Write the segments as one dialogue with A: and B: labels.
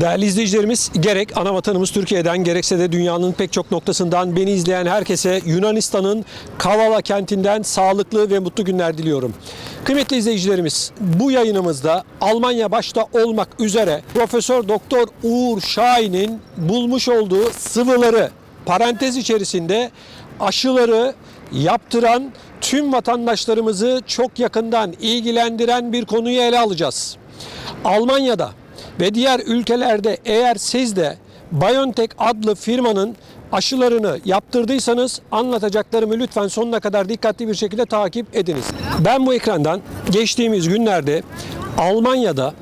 A: Değerli izleyicilerimiz gerek ana vatanımız Türkiye'den gerekse de dünyanın pek çok noktasından beni izleyen herkese Yunanistan'ın Kavala kentinden sağlıklı ve mutlu günler diliyorum. Kıymetli izleyicilerimiz bu yayınımızda Almanya başta olmak üzere Profesör Doktor Uğur Şahin'in bulmuş olduğu sıvıları parantez içerisinde aşıları yaptıran tüm vatandaşlarımızı çok yakından ilgilendiren bir konuyu ele alacağız. Almanya'da ve diğer ülkelerde eğer siz de BioNTech adlı firmanın aşılarını yaptırdıysanız anlatacaklarımı lütfen sonuna kadar dikkatli bir şekilde takip ediniz. Ben bu ekrandan geçtiğimiz günlerde Almanya'da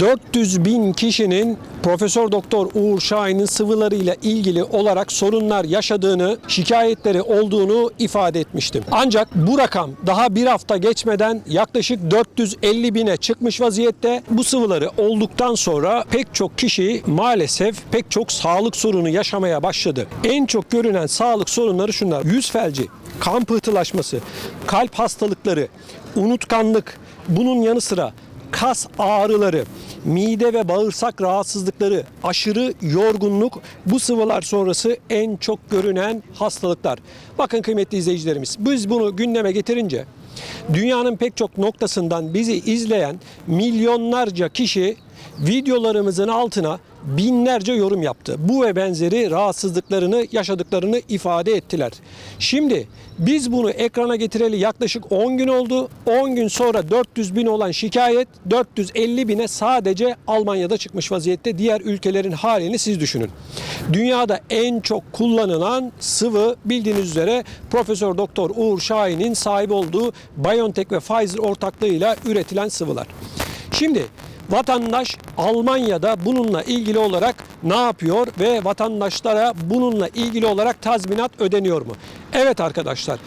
A: 400 bin kişinin Profesör Doktor Uğur Şahin'in sıvılarıyla ilgili olarak sorunlar yaşadığını, şikayetleri olduğunu ifade etmiştim. Ancak bu rakam daha bir hafta geçmeden yaklaşık 450 bine çıkmış vaziyette. Bu sıvıları olduktan sonra pek çok kişi maalesef pek çok sağlık sorunu yaşamaya başladı. En çok görünen sağlık sorunları şunlar. Yüz felci, kan pıhtılaşması, kalp hastalıkları, unutkanlık, bunun yanı sıra kas ağrıları, mide ve bağırsak rahatsızlıkları, aşırı yorgunluk bu sıvılar sonrası en çok görünen hastalıklar. Bakın kıymetli izleyicilerimiz biz bunu gündeme getirince dünyanın pek çok noktasından bizi izleyen milyonlarca kişi videolarımızın altına binlerce yorum yaptı. Bu ve benzeri rahatsızlıklarını yaşadıklarını ifade ettiler. Şimdi biz bunu ekrana getireli yaklaşık 10 gün oldu. 10 gün sonra 400 bin olan şikayet 450 bine sadece Almanya'da çıkmış vaziyette. Diğer ülkelerin halini siz düşünün. Dünyada en çok kullanılan sıvı bildiğiniz üzere Profesör Doktor Uğur Şahin'in sahip olduğu BioNTech ve Pfizer ortaklığıyla üretilen sıvılar. Şimdi Vatandaş Almanya'da bununla ilgili olarak ne yapıyor ve vatandaşlara bununla ilgili olarak tazminat ödeniyor mu? Evet arkadaşlar.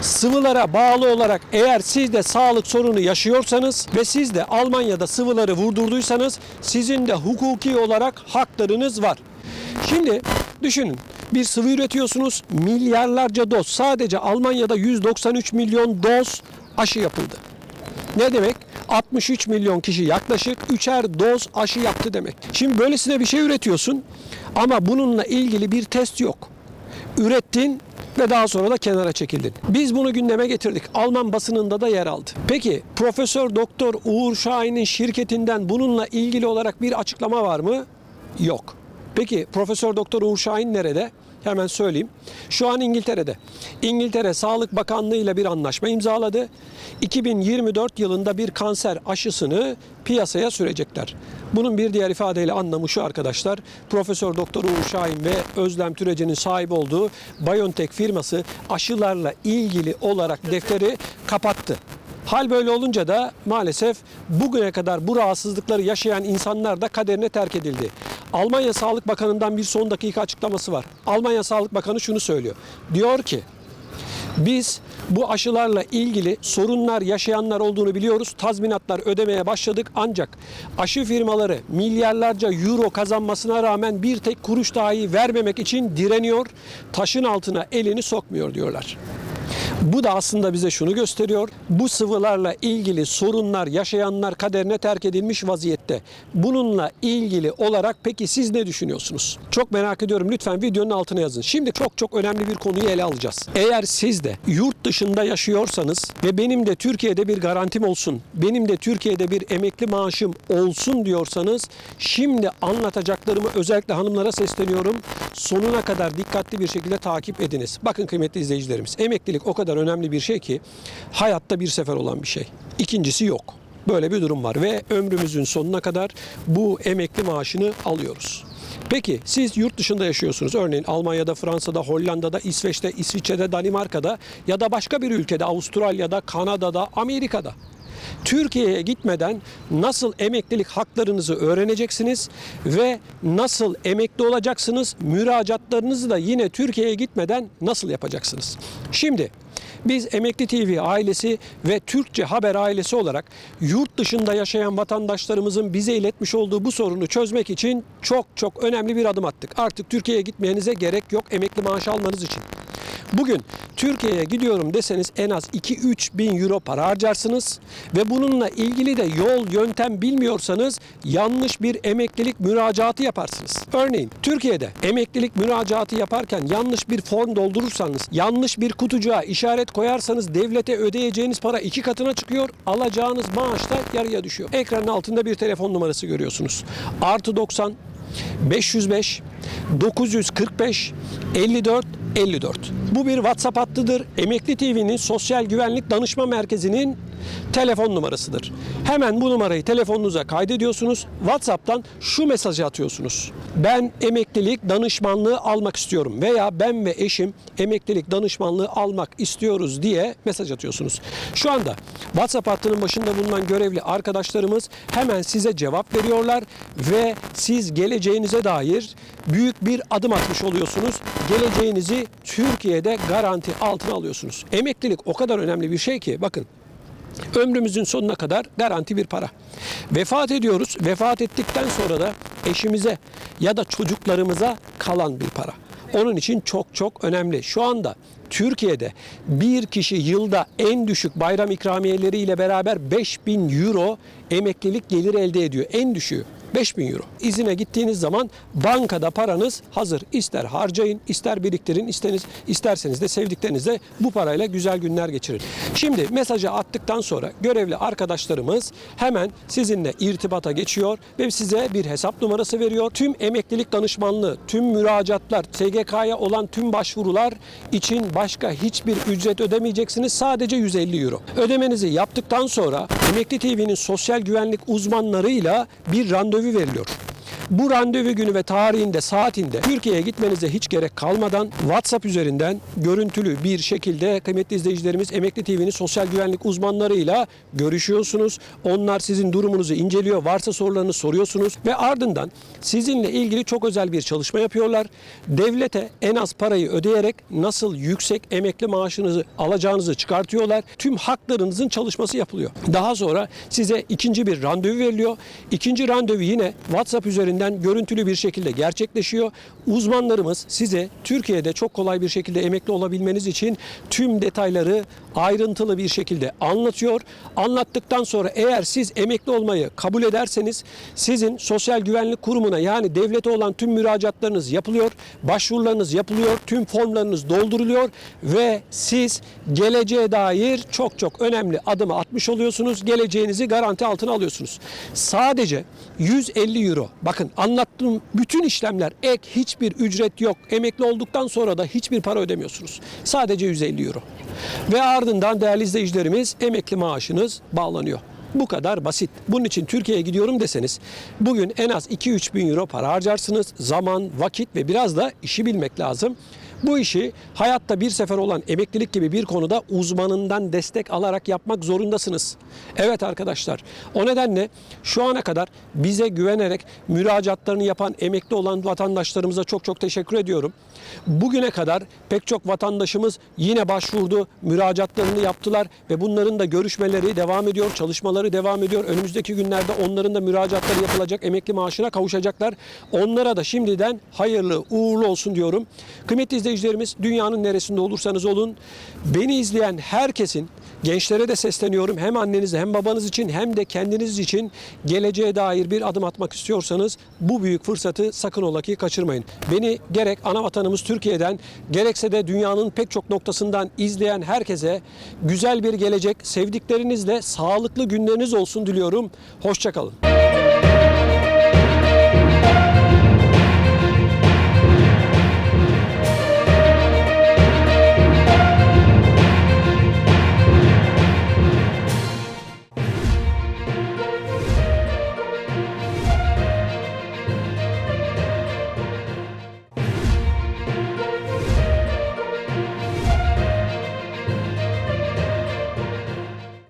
A: Sıvılara bağlı olarak eğer siz de sağlık sorunu yaşıyorsanız ve siz de Almanya'da sıvıları vurdurduysanız sizin de hukuki olarak haklarınız var. Şimdi düşünün bir sıvı üretiyorsunuz milyarlarca doz sadece Almanya'da 193 milyon doz aşı yapıldı. Ne demek? 63 milyon kişi yaklaşık üçer doz aşı yaptı demek. Şimdi böylesine bir şey üretiyorsun ama bununla ilgili bir test yok. Ürettin ve daha sonra da kenara çekildin. Biz bunu gündeme getirdik. Alman basınında da yer aldı. Peki Profesör Doktor Uğur Şahin'in şirketinden bununla ilgili olarak bir açıklama var mı? Yok. Peki Profesör Doktor Uğur Şahin nerede? Hemen söyleyeyim. Şu an İngiltere'de. İngiltere Sağlık Bakanlığı ile bir anlaşma imzaladı. 2024 yılında bir kanser aşısını piyasaya sürecekler. Bunun bir diğer ifadeyle anlamı şu arkadaşlar. Profesör Doktor Uğur Şahin ve Özlem Türeci'nin sahip olduğu BioNTech firması aşılarla ilgili olarak defteri kapattı. Hal böyle olunca da maalesef bugüne kadar bu rahatsızlıkları yaşayan insanlar da kaderine terk edildi. Almanya Sağlık Bakanı'ndan bir son dakika açıklaması var. Almanya Sağlık Bakanı şunu söylüyor. Diyor ki biz bu aşılarla ilgili sorunlar yaşayanlar olduğunu biliyoruz. Tazminatlar ödemeye başladık ancak aşı firmaları milyarlarca euro kazanmasına rağmen bir tek kuruş dahi vermemek için direniyor. Taşın altına elini sokmuyor diyorlar. Bu da aslında bize şunu gösteriyor. Bu sıvılarla ilgili sorunlar yaşayanlar kaderine terk edilmiş vaziyette. Bununla ilgili olarak peki siz ne düşünüyorsunuz? Çok merak ediyorum. Lütfen videonun altına yazın. Şimdi çok çok önemli bir konuyu ele alacağız. Eğer siz de yurt dışında yaşıyorsanız ve benim de Türkiye'de bir garantim olsun, benim de Türkiye'de bir emekli maaşım olsun diyorsanız şimdi anlatacaklarımı özellikle hanımlara sesleniyorum. Sonuna kadar dikkatli bir şekilde takip ediniz. Bakın kıymetli izleyicilerimiz, emeklilik o kadar önemli bir şey ki hayatta bir sefer olan bir şey. İkincisi yok. Böyle bir durum var ve ömrümüzün sonuna kadar bu emekli maaşını alıyoruz. Peki siz yurt dışında yaşıyorsunuz. Örneğin Almanya'da, Fransa'da, Hollanda'da, İsveç'te, İsviçre'de, Danimarka'da ya da başka bir ülkede, Avustralya'da, Kanada'da, Amerika'da. Türkiye'ye gitmeden nasıl emeklilik haklarınızı öğreneceksiniz ve nasıl emekli olacaksınız? Müracaatlarınızı da yine Türkiye'ye gitmeden nasıl yapacaksınız? Şimdi biz Emekli TV ailesi ve Türkçe Haber ailesi olarak yurt dışında yaşayan vatandaşlarımızın bize iletmiş olduğu bu sorunu çözmek için çok çok önemli bir adım attık. Artık Türkiye'ye gitmenize gerek yok emekli maaşı almanız için. Bugün Türkiye'ye gidiyorum deseniz en az 2-3 bin euro para harcarsınız ve bununla ilgili de yol yöntem bilmiyorsanız yanlış bir emeklilik müracaatı yaparsınız. Örneğin Türkiye'de emeklilik müracaatı yaparken yanlış bir form doldurursanız, yanlış bir kutucuğa işaret koyarsanız devlete ödeyeceğiniz para iki katına çıkıyor, alacağınız maaş da yarıya düşüyor. Ekranın altında bir telefon numarası görüyorsunuz. Artı 90 505 945 54 54. Bu bir WhatsApp hattıdır. Emekli TV'nin Sosyal Güvenlik Danışma Merkezi'nin telefon numarasıdır. Hemen bu numarayı telefonunuza kaydediyorsunuz. WhatsApp'tan şu mesajı atıyorsunuz. Ben emeklilik danışmanlığı almak istiyorum veya ben ve eşim emeklilik danışmanlığı almak istiyoruz diye mesaj atıyorsunuz. Şu anda WhatsApp hattının başında bulunan görevli arkadaşlarımız hemen size cevap veriyorlar ve siz geleceğinize dair büyük bir adım atmış oluyorsunuz. Geleceğinizi Türkiye'de garanti altına alıyorsunuz. Emeklilik o kadar önemli bir şey ki bakın ömrümüzün sonuna kadar garanti bir para. Vefat ediyoruz. Vefat ettikten sonra da eşimize ya da çocuklarımıza kalan bir para. Onun için çok çok önemli. Şu anda Türkiye'de bir kişi yılda en düşük bayram ikramiyeleri ile beraber 5000 euro emeklilik geliri elde ediyor. En düşüğü. 5000 euro. İzine gittiğiniz zaman bankada paranız hazır. İster harcayın, ister biriktirin, isteniz, isterseniz de sevdiklerinizle bu parayla güzel günler geçirin. Şimdi mesajı attıktan sonra görevli arkadaşlarımız hemen sizinle irtibata geçiyor ve size bir hesap numarası veriyor. Tüm emeklilik danışmanlığı, tüm müracaatlar, SGK'ya olan tüm başvurular için başka hiçbir ücret ödemeyeceksiniz. Sadece 150 euro. Ödemenizi yaptıktan sonra Emekli TV'nin sosyal güvenlik uzmanlarıyla bir randevu veriliyor. Bu randevu günü ve tarihinde, saatinde Türkiye'ye gitmenize hiç gerek kalmadan WhatsApp üzerinden görüntülü bir şekilde kıymetli izleyicilerimiz Emekli TV'nin sosyal güvenlik uzmanlarıyla görüşüyorsunuz. Onlar sizin durumunuzu inceliyor. Varsa sorularını soruyorsunuz ve ardından sizinle ilgili çok özel bir çalışma yapıyorlar. Devlete en az parayı ödeyerek nasıl yüksek emekli maaşınızı alacağınızı çıkartıyorlar. Tüm haklarınızın çalışması yapılıyor. Daha sonra size ikinci bir randevu veriliyor. İkinci randevu yine WhatsApp üzerinden görüntülü bir şekilde gerçekleşiyor. Uzmanlarımız size Türkiye'de çok kolay bir şekilde emekli olabilmeniz için tüm detayları ayrıntılı bir şekilde anlatıyor. Anlattıktan sonra eğer siz emekli olmayı kabul ederseniz sizin Sosyal Güvenlik Kurumu'na yani devlete olan tüm müracaatlarınız yapılıyor, başvurularınız yapılıyor, tüm formlarınız dolduruluyor ve siz geleceğe dair çok çok önemli adımı atmış oluyorsunuz. Geleceğinizi garanti altına alıyorsunuz. Sadece 150 euro. Bakın anlattığım bütün işlemler ek hiçbir ücret yok. Emekli olduktan sonra da hiçbir para ödemiyorsunuz. Sadece 150 euro. Ve ardından değerli izleyicilerimiz emekli maaşınız bağlanıyor. Bu kadar basit. Bunun için Türkiye'ye gidiyorum deseniz bugün en az 2-3 bin euro para harcarsınız. Zaman, vakit ve biraz da işi bilmek lazım. Bu işi hayatta bir sefer olan emeklilik gibi bir konuda uzmanından destek alarak yapmak zorundasınız. Evet arkadaşlar o nedenle şu ana kadar bize güvenerek müracaatlarını yapan emekli olan vatandaşlarımıza çok çok teşekkür ediyorum. Bugüne kadar pek çok vatandaşımız yine başvurdu, müracaatlarını yaptılar ve bunların da görüşmeleri devam ediyor, çalışmaları devam ediyor. Önümüzdeki günlerde onların da müracaatları yapılacak, emekli maaşına kavuşacaklar. Onlara da şimdiden hayırlı, uğurlu olsun diyorum. Kıymetli izleyicilerimiz dünyanın neresinde olursanız olun beni izleyen herkesin gençlere de sesleniyorum. Hem anneniz hem babanız için hem de kendiniz için geleceğe dair bir adım atmak istiyorsanız bu büyük fırsatı sakın ola ki kaçırmayın. Beni gerek ana vatanımız Türkiye'den gerekse de dünyanın pek çok noktasından izleyen herkese güzel bir gelecek, sevdiklerinizle sağlıklı günleriniz olsun diliyorum. Hoşçakalın.